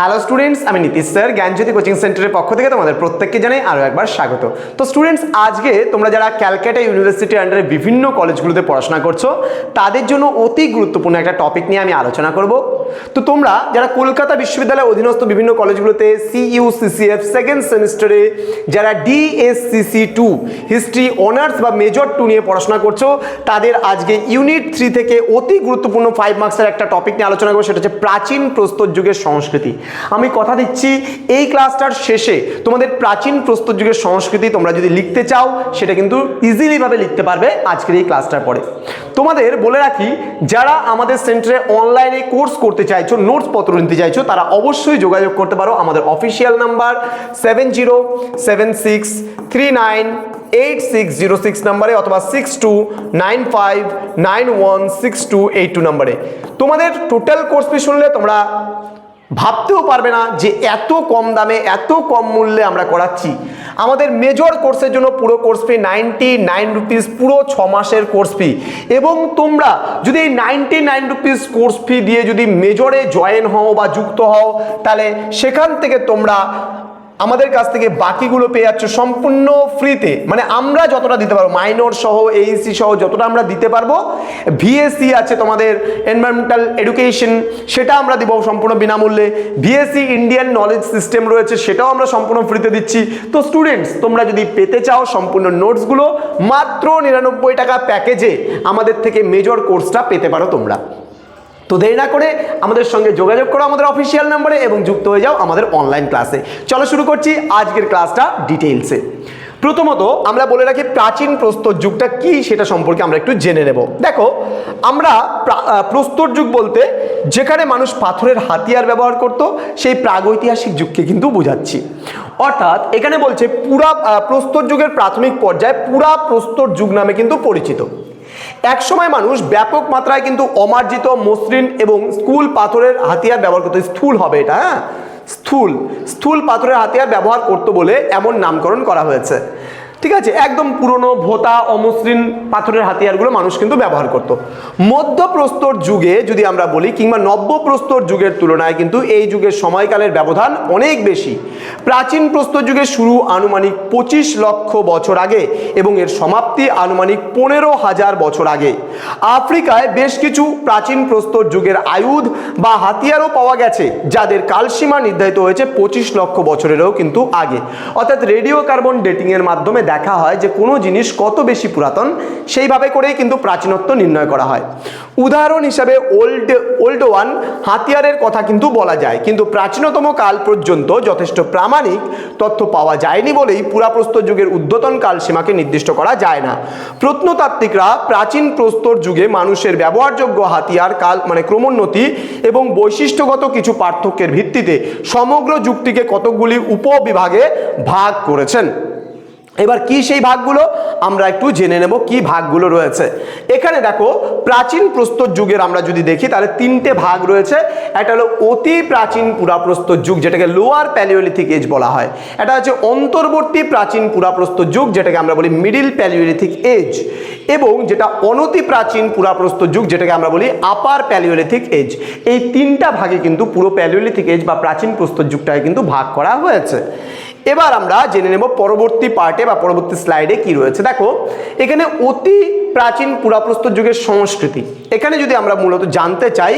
Hello students আমি Nitish sir, জ্ঞানজ্যোতি coaching সেন্টারের পক্ষ থেকে তোমাদের প্রত্যেককে জানাই আরও একবার স্বাগত। তো স্টুডেন্টস আজকে তোমরা যারা ক্যালকাটা ইউনিভার্সিটির আন্ডারে বিভিন্ন কলেজগুলোতে পড়াশোনা করছ, তাদের জন্য অতি গুরুত্বপূর্ণ একটা টপিক নিয়ে আমি আলোচনা করব। তো তোমরা যারা কলকাতা বিশ্ববিদ্যালয়ের অধীনস্থ বিভিন্ন কলেজগুলোতে সিইউ সিসিএফ সেকেন্ড সেমিস্টারে যারা ডিএসসিসি টু হিস্ট্রি অনার্স বা মেজর টু নিয়ে পড়াশোনা করছ, তাদের আজকে ইউনিট থ্রি থেকে অতি গুরুত্বপূর্ণ ফাইভ মার্কসের একটা টপিক নিয়ে আলোচনা করব, সেটা হচ্ছে প্রাচীন প্রস্তর যুগের সংস্কৃতি। আমি কথা দিচ্ছি এই ক্লাসটার শেষে। তোমাদের প্রাচীন প্রস্তর যুগের সংস্কৃতি তোমরা যদি লিখতে চাও, সেটা কিন্তু ইজিলিভাবে লিখতে পারবে আজকের এই ক্লাসটার পরে। তোমাদের বলে রাখি, যারা আমাদের সেন্টারে অনলাইনে কোর্স করতে চাইছো নোটস পত্র নিতে চাইছো, তারা অবশ্যই যোগাযোগ করতে পারো। আমাদের official number seven zero seven six three nine eight six zero six নাম্বারে অথবা six two nine five nine one six two eight two নাম্বারে তোমাদের টোটাল কোর্স ফি শুনলে তোমরা ভাবতেও পারবে না যে এত কম দামে, এত কম মূল্যে আমরা করাচ্ছি। আমাদের মেজর কোর্সের জন্য পুরো course fee ninety nine rupees পুরো ছ মাসের কোর্স ফি এবং তোমরা যদি এই ninety nine rupees course fee দিয়ে যদি মেজরে জয়েন হও বা যুক্ত হও, তাহলে সেখান থেকে তোমরা আমাদের কাছ থেকে বাকিগুলো পেয়ে যাচ্ছ সম্পূর্ণ ফ্রিতে। মানে আমরা যতটা দিতে পারব মাইনর সহ এইসি সহ যতটা আমরা দিতে পারব ভিএসসি আছে তোমাদের এনভায়রনমেন্টাল এডুকেশন সেটা আমরা দিব সম্পূর্ণ বিনামূল্যে। ভিএসসি ইন্ডিয়ান নলেজ সিস্টেম রয়েছে, সেটাও আমরা সম্পূর্ণ ফ্রিতে দিচ্ছি। তো স্টুডেন্টস তোমরা যদি পেতে চাও সম্পূর্ণ নোটসগুলো, মাত্র নিরানব্বই টাকা প্যাকেজে আমাদের থেকে মেজর কোর্সটা পেতে পারো তোমরা। তো দেরি না করে আমাদের সঙ্গে যোগাযোগ করো আমাদের অফিসিয়াল নাম্বারে এবং যুক্ত হয়ে যাও আমাদের অনলাইন ক্লাসে চলো শুরু করছি আজকের ক্লাসটা ডিটেইলসে প্রথমত আমরা বলে রাখি প্রাচীন প্রস্তর যুগটা কি সেটা সম্পর্কে আমরা একটু জেনে নেব। দেখো, আমরা প্রস্তর যুগ বলতে যেখানে মানুষ পাথরের হাতিয়ার ব্যবহার করত, সেই প্রাগৈতিহাসিক যুগকে কিন্তু বোঝাচ্ছি। অর্থাৎ এখানে বলছে পুরা প্রস্তর যুগের প্রাথমিক পর্যায়ে পুরা প্রস্তর যুগ নামে কিন্তু পরিচিত। একসময় মানুষ ব্যাপক মাত্রায় কিন্তু অমার্জিত মসৃণ এবং স্কুল পাথরের হাতিয়ার ব্যবহার করতো। স্থূল হবে এটা হ্যাঁ? স্থূল। স্থূল পাথরের হাতিয়ার ব্যবহার করতো বলে এমন নামকরণ করা হয়েছে। ঠিক আছে, একদম পুরনো ভোতা অমসৃণ পাথরের হাতিয়ারগুলো মানুষ কিন্তু ব্যবহার করত। মধ্যপ্রস্তর যুগে যদি আমরা বলি, কিংবা নব্যপ্রস্তর যুগের তুলনায় কিন্তু এই যুগের সময়কালের ব্যবধান অনেক বেশি। প্রাচীন প্রস্তর যুগের শুরু আনুমানিক পঁচিশ লক্ষ বছর আগে এবং এর সমাপ্তি আনুমানিক পনেরো হাজার বছর আগে। আফ্রিকায় বেশ কিছু প্রাচীন প্রস্তর যুগের আয়ুধ বা হাতিয়ারও পাওয়া গেছে, যাদের কালসীমা নির্ধারিত হয়েছে পঁচিশ লক্ষ বছরেরও কিন্তু আগে। অর্থাৎ রেডিও কার্বন ডেটিংয়ের মাধ্যমে দেখা হয় যে কোনো জিনিস কত বেশি পুরাতন, সেইভাবে করেই কিন্তু প্রাচীনত্ব নির্ণয় করা হয়। উদাহরণ হিসাবে ওল্ড ওল্ড ওয়ান হাতিয়ারের কথা কিন্তু বলা যায়। কিন্তু প্রাচীনতম কাল পর্যন্ত যথেষ্ট প্রামাণিক তথ্য পাওয়া যায়নি বলেই পুরাপ্রস্তর যুগের উদ্ধতন কাল সীমাকে নির্দিষ্ট করা যায় না। প্রত্নতাত্ত্বিকরা প্রাচীন প্রস্তর যুগে মানুষের ব্যবহারযোগ্য হাতিয়ার, কাল মানে ক্রমোন্নতি এবং বৈশিষ্ট্যগত কিছু পার্থক্যের ভিত্তিতে সমগ্র যুগটিকে কতকগুলি উপবিভাগে ভাগ করেছেন। এবার কি সেই ভাগগুলো? আমরা একটু জেনে নেব কি ভাগগুলো রয়েছে। এখানে দেখো, প্রাচীন প্রস্তর যুগের আমরা যদি দেখি, তাহলে তিনটে ভাগ রয়েছে। একটা হলো অতি প্রাচীন পুরাপ্রস্তর যুগ, যেটাকে লোয়ার প্যালিওলিথিক এজ বলা হয়। এটা হচ্ছে অন্তর্বর্তী প্রাচীন পুরাপ্রস্তর যুগ, যেটাকে আমরা বলি মিডিল প্যালিওলিথিক এজ। এবং যেটা অনতি প্রাচীন পুরাপ্রস্তর যুগ, যেটাকে আমরা বলি আপার প্যালিওলিথিক এজ। এই তিনটা ভাগে কিন্তু পুরো প্যালিওলিথিক এজ বা প্রাচীন প্রস্তর যুগটাকে কিন্তু ভাগ করা হয়েছে। এবার আমরা জেনে নেব পরবর্তী পার্টে বা পরবর্তী স্লাইডে কি রয়েছে। দেখো, এখানে অতি প্রাচীন পুরাপ্রস্তর যুগের সংস্কৃতি। এখানে যদি আমরা মূলত জানতে চাই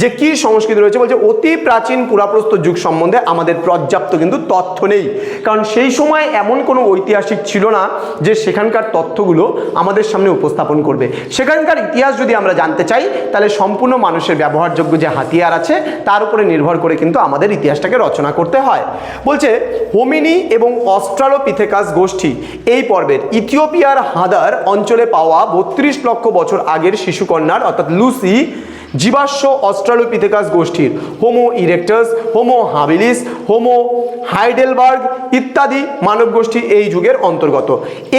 যে কি সংস্কৃতি রয়েছে, বলছে অতি প্রাচীন পুরাপ্রস্তর যুগ সম্বন্ধে আমাদের পর্যাপ্ত কিন্তু তথ্য নেই। কারণ সেই সময় এমন কোনো ঐতিহাসিক ছিল না যে সেখানকার তথ্যগুলো আমাদের সামনে উপস্থাপন করবে। সেখানকার ইতিহাস যদি আমরা জানতে চাই, তাহলে সম্পূর্ণ মানুষের ব্যবহারযোগ্য যে হাতিয়ার আছে, তার উপরে নির্ভর করে কিন্তু আমাদের ইতিহাসটাকে রচনা করতে হয়। বলছে, হোমিনি এবং অস্ট্রালোপিথেকাস গোষ্ঠী এই পর্বের ইথিওপিয়ার হাদার অঞ্চলে পাওয়া বত্রিশ লক্ষ বছর আগের শিশুকন্যার অর্থাৎ লুসি জীবাশ্ম অস্ট্রালোপিথেকাস গোষ্ঠীর Homo erectus Homo habilis Homo Heidelberg ইত্যাদি মানব গোষ্ঠী এই যুগের অন্তর্গত।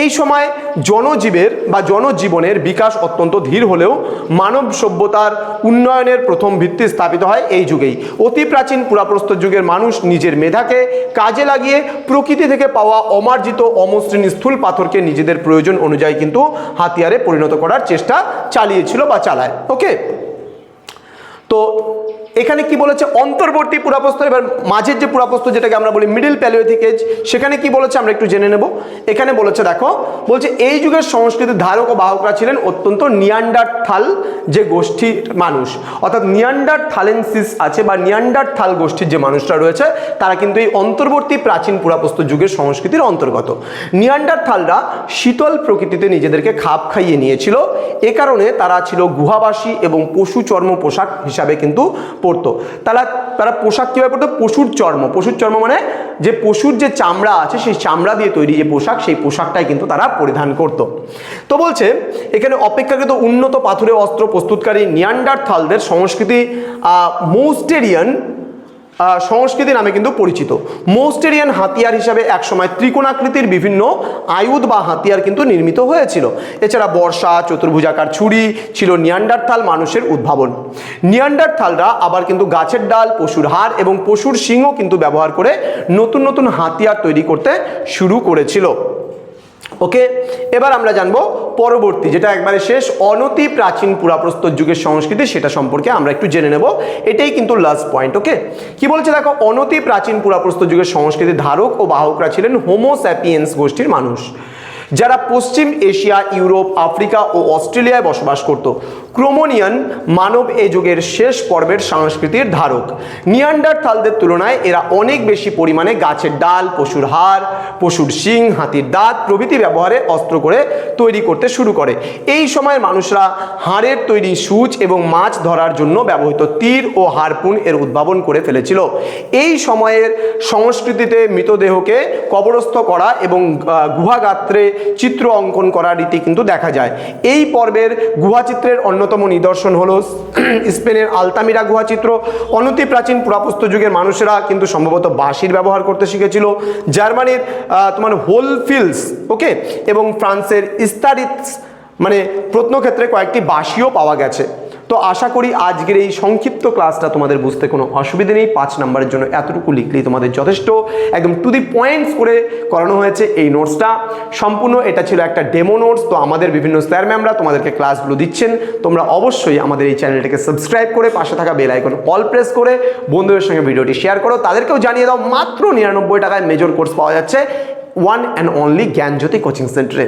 এই সময় জনজীবের বা জনজীবনের বিকাশ অত্যন্ত ধীর হলেও মানব সভ্যতার উন্নয়নের প্রথম ভিত্তি স্থাপিত হয় এই যুগেই। অতি প্রাচীন পুরাপ্রস্তর যুগের মানুষ নিজের মেধাকে কাজে লাগিয়ে প্রকৃতি থেকে পাওয়া অমার্জিত অমসৃণ স্থূল পাথরকে নিজেদের প্রয়োজন অনুযায়ী কিন্তু হাতিয়ারে পরিণত করার চেষ্টা চালিয়েছিল বা চালায়। ওকে তো এখানে কি বলেছে? অন্তর্বর্তী পুরাপ্রস্তর এবার মাঝের যে পুরাপ্রস্তর যেটাকে আমরা বলি মিডিল প্যালিওথিক এজ সেখানে কি বলেছে? আমরা একটু জেনে নেব। এখানে বলেছে, দেখো, বলছে, এই যুগের সংস্কৃতির ধারক ও বাহকরা ছিলেন অত্যন্ত নিয়ান্ডার থাল যে গোষ্ঠীর মানুষ। অর্থাৎ নিয়ান্ডার থালেন্সিস আছে বা নিয়ান্ডার থাল গোষ্ঠীর যে মানুষরা রয়েছে, তারা কিন্তু এই অন্তর্বর্তী প্রাচীন পুরাপ্রস্তর যুগের সংস্কৃতির অন্তর্গত। নিয়ান্ডার থালরা শীতল প্রকৃতিতে নিজেদেরকে খাপ খাইয়ে নিয়েছিল। এ কারণে তারা ছিল গুহাবাসী এবং পশু চর্ম পোশাক হিসাবে কিন্তু পরতো তারা তারা পোশাক কীভাবে পরতো পশুর চর্ম। পশুর চর্ম মানে যে পশুর যে চামড়া আছে, সেই চামড়া দিয়ে তৈরি যে পোশাক, সেই পোশাকটাই কিন্তু তারা পরিধান করত। তো বলছে, এখানে অপেক্ষাকৃত উন্নত পাথুরে অস্ত্র প্রস্তুতকারী নিয়ান্ডার থালদের সংস্কৃতি মৌস্টেরিয়ান সংস্কৃতি নামে কিন্তু পরিচিত। মোস্টেরিয়ান হাতিয়ার হিসাবে একসময় ত্রিকোণাকৃতির বিভিন্ন আয়ুধ বা হাতিয়ার কিন্তু নির্মিত হয়েছিল। এছাড়া বর্ষা, চতুর্ভুজাকার ছুরি ছিল নিয়ান্ডারথাল মানুষের উদ্ভাবন। নিয়ান্ডারথালরা আবার কিন্তু গাছের ডাল, পশুর হাড় এবং পশুর শিংও কিন্তু ব্যবহার করে নতুন নতুন হাতিয়ার তৈরি করতে শুরু করেছিল। ওকে? এবার আমরা জানব পরবর্তী, যেটা একবারে শেষ, অনতি প্রাচীন পুরাপ্রস্তর যুগের সংস্কৃতি, সেটা সম্পর্কে আমরা একটু জেনে নেব। এটাই কিন্তু লাস্ট পয়েন্ট ওকে? কি বলছে দেখো? অনতি প্রাচীন পুরাপ্রস্তর যুগের সংস্কৃতি ধারক ও বাহকরা ছিলেন হোমোস্যাপিয়েন্স গোষ্ঠীর মানুষ, যারা পশ্চিম এশিয়া, ইউরোপ, আফ্রিকা ও অস্ট্রেলিয়ায় বসবাস করত। ক্রোমোনিয়ান মানব এই যুগের শেষ পর্বের সংস্কৃতির ধারক। নিয়ান্ডারথালদের তুলনায় এরা অনেক বেশি পরিমাণে গাছের ডাল, পশুর হাড়, পশুর শিং, হাতির দাঁত প্রভৃতি ব্যবহারে অস্ত্র করে তৈরি করতে শুরু করে। এই সময়ের মানুষরা হাড়ের তৈরি সূচ এবং মাছ ধরার জন্য ব্যবহৃত তীর ও হারপুন এর উদ্ভাবন করে ফেলেছিল। এই সময়ের সংস্কৃতিতে মৃতদেহকে কবরস্থ করা এবং গুহাগাত্রে চিত্র অঙ্কন করা রীতি কিন্তু দেখা যায়। এই পর্বের গুহাচিত্রের অন্যতম নিদর্শন হলো স্পেনের আলতামিরা গুহা চিত্র। অনতি প্রাচীন পুরাপস্ত যুগের মানুষেরা কিন্তু সম্ভবত বাঁশির ব্যবহার করতে শিখেছিল। জার্মানির তোমার হোলফিলস, ওকে? এবং ফ্রান্সের ইস্তারিৎস মানে প্রত্নক্ষেত্রে কয়েকটি বাঁশিও পাওয়া গেছে। তো আশা করি আজকের এই সংক্ষিপ্ত ক্লাসটা তোমাদের বুঝতে কোনো অসুবিধে নেই। পাঁচ নাম্বারের জন্য এতটুকু লিখলেই তোমাদের যথেষ্ট। একদম টু দি পয়েন্টস করে করানো হয়েছে এই নোটসটা সম্পূর্ণ এটা ছিল একটা ডেমো নোটস তো আমাদের বিভিন্ন স্যার ম্যামরা তোমাদেরকে ক্লাসগুলো দিচ্ছেন। তোমরা অবশ্যই আমাদের এই চ্যানেলটাকে সাবস্ক্রাইব করে পাশে থাকা বেল আইকন অল প্রেস করে বন্ধুদের সঙ্গে ভিডিওটি শেয়ার করো। তাদেরকেও জানিয়ে দাও, মাত্র নিরানব্বই টাকায় মেজর কোর্স পাওয়া যাচ্ছে। One and only Gyanjyoti coaching centre